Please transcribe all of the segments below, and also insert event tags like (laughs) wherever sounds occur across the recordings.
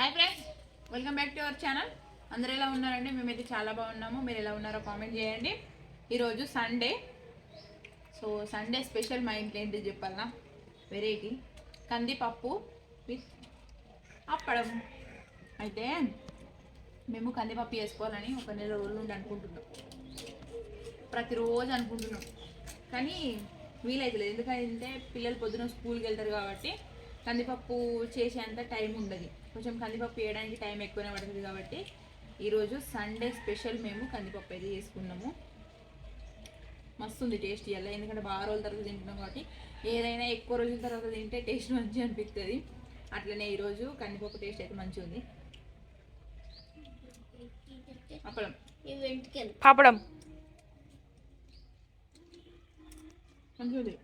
Hi friends welcome back to our channel అందరు ఎలా ఉన్నారండి? మేమైతే చాలా బాగున్నాము. మీరు ఎలా ఉన్నారో కామెంట్ చేయండి. ఈరోజు సండే సో సండే స్పెషల్ మా ఇంట్లో ఏంటి చెప్పాలా వెరైటీ కందిపప్పు విత్ అప్పడం. అయితే మేము కందిపప్పు వేసుకోవాలని ఒక నెల రోజుల నుండి అనుకుంటున్నాం. ప్రతిరోజు అనుకుంటున్నాం. కానీ వీలైతలేదు ఎందుకంటే పిల్లలు పొద్దున స్కూల్కి వెళ్తారు కాబట్టి కందిపప్పు చేసేంత టైం ఉండదు. కొంచెం కందిపప్పు వేయడానికి టైం ఎక్కువనే పడుతుంది కాబట్టి ఈరోజు సండే స్పెషల్ మేము కందిపప్పు అయితే చేసుకున్నాము. మస్తు ఉంది టేస్ట్ ఇవ్వాలి ఎందుకంటే బాగా రోజుల తర్వాత తింటున్నాం కాబట్టి. ఏదైనా ఎక్కువ రోజుల తర్వాత తింటే టేస్ట్ మంచిగా అనిపిస్తుంది అట్లనే ఈరోజు కందిపప్పు టేస్ట్ అయితే మంచిగా ఉంది. అప్పడం పాపడం. మంచిగా ఉంది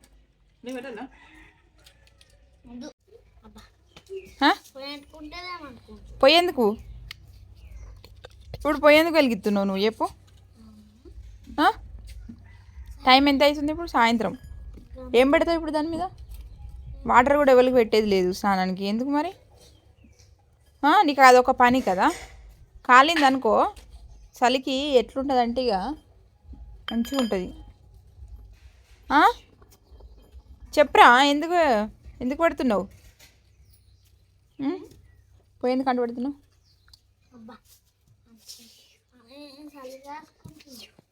పెట్టాలా? పోయేందుకు? ఇప్పుడు పోయేందుకు వెలిగిస్తున్నావు నువ్వు చెప్పు? టైం ఎంత అవుతుంది ఇప్పుడు? సాయంత్రం. ఏం పెడతావు ఇప్పుడు దాని మీద? వాటర్ కూడా ఎవరికి పెట్టేది లేదు స్నానానికి. ఎందుకు మరి? నీకు అదొక పని కదా. కాలింది అనుకో చలికి ఎట్లుంటుంది అంటే ఇక మంచిగా ఉంటుంది? చెప్పరా ఎందుకు ఎందుకు పడుతున్నావు? ఉం? పోయేందుకు అంటు పెడుతున్నావు?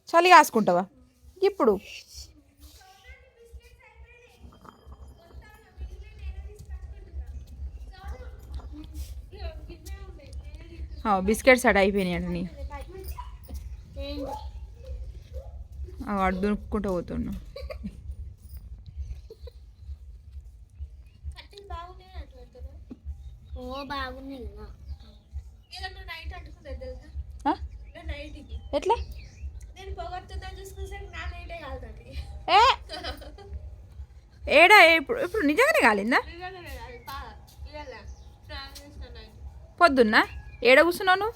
చలి కాసుకుంటావా? ఇప్పుడు? బిస్కెట్స్ అడ అయిపోయినాయి అండి వాడు దునుక్కుంటూ పోతున్నా (laughs) ఓ బాగుంది? ఎట్లా? ఏ ఏడా ఇప్పుడు ఇప్పుడు నిజంగానే కాలిందా? పొద్దున్న? ఏడ కూర్చున్నావు నువ్వు?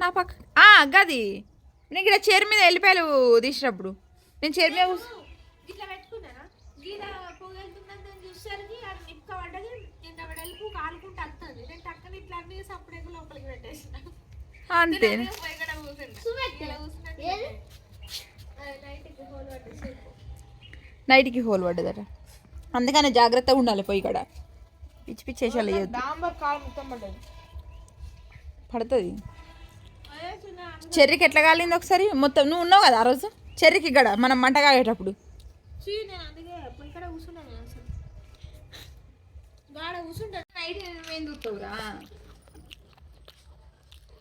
నా పక్క ఆ, గది. నేను ఇక్కడ చైర్ మీద వెళ్ళిపోయాలు తీసినప్పుడు. నేను చైర్ మీద గీత పొగెళ్తుందని చూసేసరికి అది నిక్క పడ్డది కింద వెడల్పు కాలుకుంటూ వస్తుంది నేను టక్కన ఇట్లా అన్ని సపరేట్ లోపలికి పెట్టేసిన. అంతే. నైట్కి హోల్ పడ్డదట. అందుకనే జాగ్రత్తగా ఉండాలి పోయి ఇక్కడ పిచ్చి పిచ్చి పడ్డది. పడుతుంది. చెర్రీకి ఎట్లా కాలింది ఒకసారి? మొత్తం నువ్వు ఉన్నావు కదా ఆ రోజు? చెర్రీకి ఇక్కడ మనం మంట కాగేటప్పుడు. కూర్చున్నాను అసలు. గాడ నైట్ ఏం చూస్తావురా?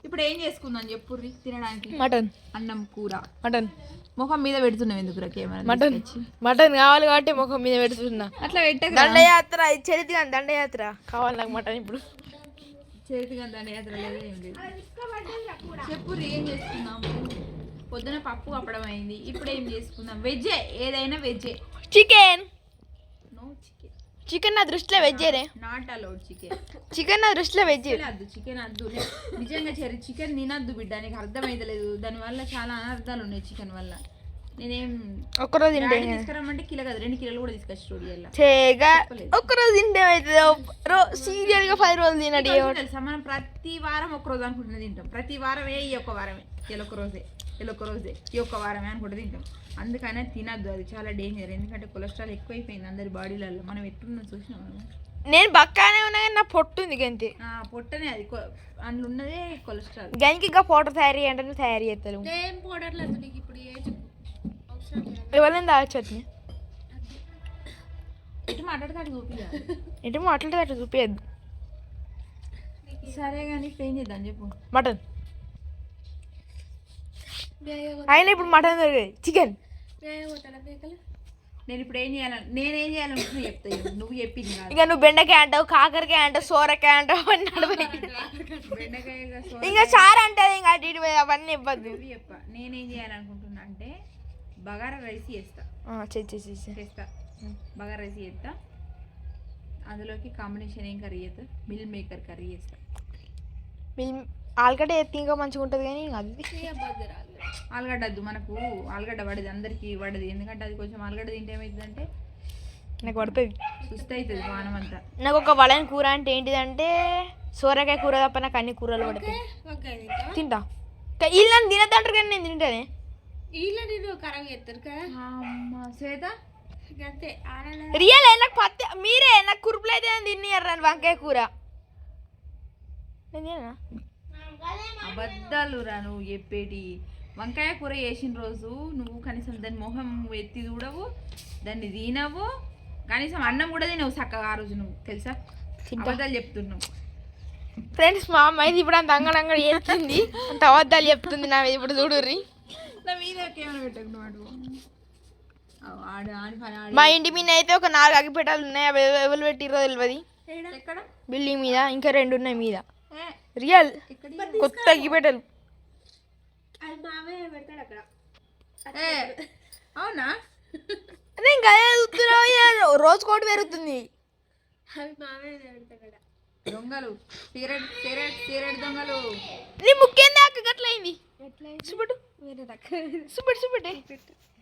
ఇప్పుడు ఏం చేసుకుందాం చెప్పుర్రి తినడానికి. మటన్. అన్నం కూర. మటన్. ముఖం మీద పెడుతున్నావు ఎందుకు కెమెరా మటన్. మటన్ కావాలి కాబట్టి ముఖం మీద పెడుతున్నా. అట్లా పెట్టక దండయాత్ర ఇది చరిత్ర కాదు, దండయాత్ర. కావాలి నాకు మటన్ ఇప్పుడు. చేతిగా దాని యాత్ర లేదు ఏం లేదు. చెప్పుర్రి ఏం చేసుకుందాం? పొద్దున పప్పు అప్పడం అయింది. ఇప్పుడు ఏం చేసుకుందాం? వెజ్జే ఏదైనా వెజ్జే. చికెన్. నో చికెన్ చికెన్ నా దృష్టిలో వెజ్జేనే నాట్ అలౌడ్ చికెన్ చికెన్ నా దృష్టిలో వెజ్ వద్దు చికెన్ వద్దు. నిజంగా చెరి చికెన్ తినద్దు బిడ్డ నీకు అర్థమైతలేదు దానివల్ల చాలా అనర్థాలు ఉన్నాయి చికెన్ వల్ల. నేనేం ఒక్కరోజు తింటే తీసుకురమ్మంటే కిలో కదా రెండు కిలోలు కూడా తీసుకొచ్చి స్టోరీ అలా చేయగా ఒక్కరోజు తింటే అవుతుంది రో సీరియల్గా పది రోజులు తినడి తెలుసా మనం ప్రతి వారం ఒక రోజు అనుకుంటున్నా తింటాం. ప్రతి వారం ఏ ఈ ఒక్క వారమే. ఈ ఒక్క రోజే. ఈ ఒక్క రోజే ఈ ఒక్క వారమే అనుకుంటే తింటాం. అందుకనే తినద్దు అది చాలా డేంజర్ ఎందుకంటే కొలెస్ట్రాల్ ఎక్కువైపోయింది అందరి బాడీలలో. మనం ఎట్టున్నా చూసినాం నేను బక్కానే ఉన్నా కానీ నా పొట్టు ఉంది గంతే. పొట్టనే అది అందులో ఉన్నదే కొలెస్ట్రాల్ గనికి ఇంకా ఫోటో తయారీ అంటే నువ్వు తయారు చేస్తారు ఏం పౌడర్లు వద్దు నీకు ఇప్పుడు ఏజ్ అవసరం లేదు. ఎవరైనా దాచొచ్చు ఇటు మాట్లాడతాడు చూపిగా ఎటు మాట్లాడితే అట్లా చూపించద్దు సరే కానీ ఏం చేద్దాం చెప్పు. మటన్. అయినా ఇప్పుడు మటన్ చికెన్. నేను ఇప్పుడు ఏం చేయాలని నేనేం చేయాలనుకుంటున్నా చెప్తా ఇవ్వు. నువ్వు చెప్పింది ఇక నువ్వు బెండకాయ అంటావు కాకరకాయ అంటావు సోరకాయ అంటావు అవన్నీ. బెండకాయ ఇంకా చారు అంటే ఇంకా అటు ఇటు అవన్నీ ఇవ్వద్దు. చెప్ప నేనేం చేయాలనుకుంటున్నా అంటే బగారా రైస్ చేస్తా. చేస్తా. బగారా రైస్ చేస్తా. అందులోకి కాంబినేషన్ ఏం కర్రీ చేస్తా? మిల్ మేకర్ కర్రీ చేస్తా. మిల్ ఆలుగడ్డ ఎత్తి ఇంకా మంచిగా ఉంటుంది కానీ అది ఆలుగడ్డ వద్దు మనకు ఆలుగడ్డ పడదు అందరికీ పడదు. ఎందుకంటే అది కొంచెం ఆలుగడ్డ తింటే ఏమవుతుందంటే నాకు పడుతుంది. సుస్థ అవుతుంది వానం అంతా. నాకు ఒక వలన కూర అంటే ఏంటిదంటే సోరకాయ కూర తప్ప నాకు అన్ని కూరలు పడతాయి. తింటా? వీళ్ళు నన్ను తినద్దంటారు కానీ నేను తింటానే. వీళ్ళ నేను ఖరాబ్ చేస్తారు కదా. శ్వేత? రియల్ నాకు పత్తి మీరే నాకు కురుపులు అయితే తిన్నారు నన్ను వంకాయ కూర. నేను? అబద్ధాలు రా నువ్వు చెప్పేటి. వంకాయ కూర చేసిన రోజు నువ్వు కనీసం దాని మొహం ఎత్తి చూడవు దాన్ని తినవు కనీసం అన్నం కూడా తినవు చక్కగా ఆ రోజు నువ్వు తెలుసా? అబద్ధాలు చెప్తున్నావు. ఫ్రెండ్స్ మా అమ్మ ఇది ఇప్పుడు అంత అంగడంగడి చేస్తుంది అంత అబద్ధాలు చెప్తుంది నా మీద ఇప్పుడు చూడుర్రి. నా మీద మా ఇంటి మీద అయితే ఒక నాలుగు అగ్గిపెట్టాలు ఉన్నాయి. అవి ఎవ- ఎవరు పెట్టిరో తెలియదు ఎక్కడ? బిల్డింగ్ మీద ఇంకా రెండు ఉన్నాయి మీద. రియల్ కొత్త అగ్గిపెట్టెలు. అది మావే పెడతాడు అక్కడ. ఏ, అవునా? అదే ఇంకా అదే చూస్తున్నావు, రోజు కోటి పెరుగుతుంది. దొంగలు. సిగరెట్ సిగరెట్ సిగరెట్ దొంగలు. నీ ముక్కేంది అక్క? గట్లయింది. చూపెట్టు చూపెట్టే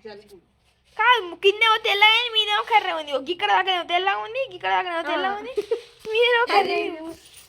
జలుబు. కాదు కిందేమో తెల్లగా ఉంది మీదేమో కర్ర ఉంది. ఒక ఇక్కడ దాకా తెల్లగా ఉంది ఇక్కడ దాకా తెల్లగా ఉంది మీదేమో కర్ర